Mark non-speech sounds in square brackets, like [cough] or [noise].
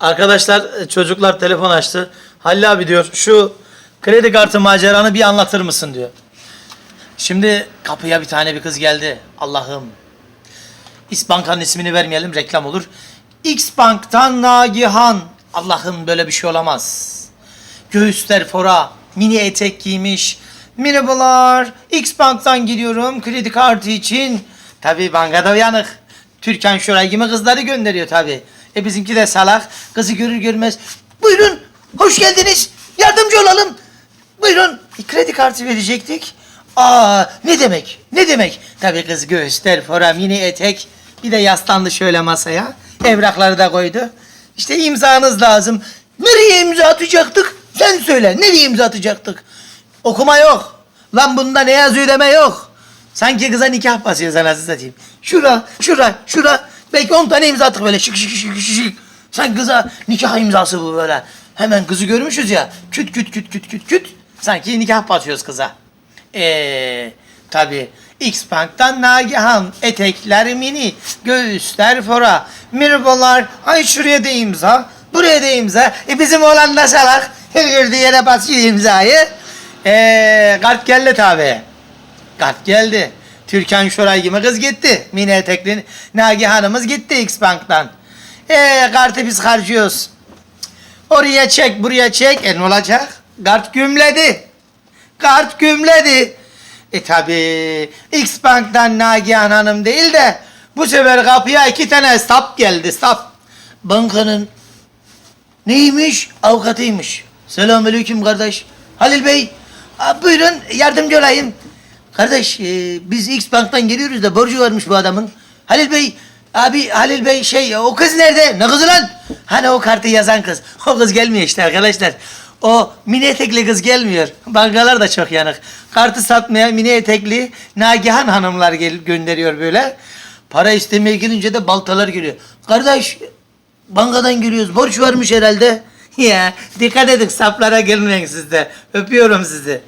Arkadaşlar e, çocuklar telefon açtı. Halil abi diyor şu kredi kartı maceranı bir anlatır mısın diyor. Şimdi kapıya bir tane bir kız geldi. Allah'ım. X Banka'nın ismini vermeyelim reklam olur. X Bank'tan Nagihan. Allah'ım böyle bir şey olamaz. Göğüsler fora, mini etek giymiş. Merhabalar, X Bank'tan gidiyorum kredi kartı için. Tabii bankada uyanık. Türkan Şoray gibi kızları gönderiyor tabii. E bizimki de salak. Kızı görür görmez. Buyurun, hoş geldiniz. Yardımcı olalım. Buyurun, e, kredi kartı verecektik. Aa, ne demek, ne demek? Tabii kız göğüsler fora, mini etek. Bir de yaslandı şöyle masaya. Evrakları da koydu. İşte imzanız lazım. Nereye imza atacaktık? Sen söyle. Nereye imza atacaktık? Okuma yok. Lan bunda ne yazıyor deme yok. Sanki kıza nikah basıyoruz anasını satayım. Şura, şura, şura. Belki on tane imza attık böyle şık şık şık şık şık. Sen kıza nikah imzası bu böyle. Hemen kızı görmüşüz ya. Küt küt küt küt küt küt. Sanki nikah batıyoruz kıza. Eee tabi X Bank'tan Nagihan etekler mini göğüsler fora merhabalar ay şuraya da imza buraya da imza e bizim oğlan da salak gördüğü yere basıyor imzayı eee kart geldi tabi kart geldi Türkan Şoray gibi kız gitti mini etekli Nagihan'ımız gitti X Bank'tan eee kartı biz harcıyoruz Oraya çek, buraya çek. E ne olacak? Kart gümledi. Kart gümledi. E tabi X Bank'tan Nagihan Hanım değil de bu sefer kapıya iki tane sap geldi sap. Bankanın neymiş? Avukatıymış. Selamünaleyküm kardeş. Halil Bey, buyurun yardımcı olayım. Kardeş, e, biz X Bank'tan geliyoruz da borcu varmış bu adamın. Halil Bey, abi Halil Bey şey, o kız nerede? Ne kızı lan? Hani o kartı yazan kız. [laughs] O kız gelmiyor işte arkadaşlar. O mini etekli kız gelmiyor. Bankalar da çok yanık. Kartı satmaya mini etekli Nagihan hanımlar gel gönderiyor böyle. Para istemeye gelince de baltalar geliyor. Kardeş, bankadan geliyoruz. Borç varmış herhalde. [laughs] Ya dikkat edin saplara gelmeyin siz de. Öpüyorum sizi.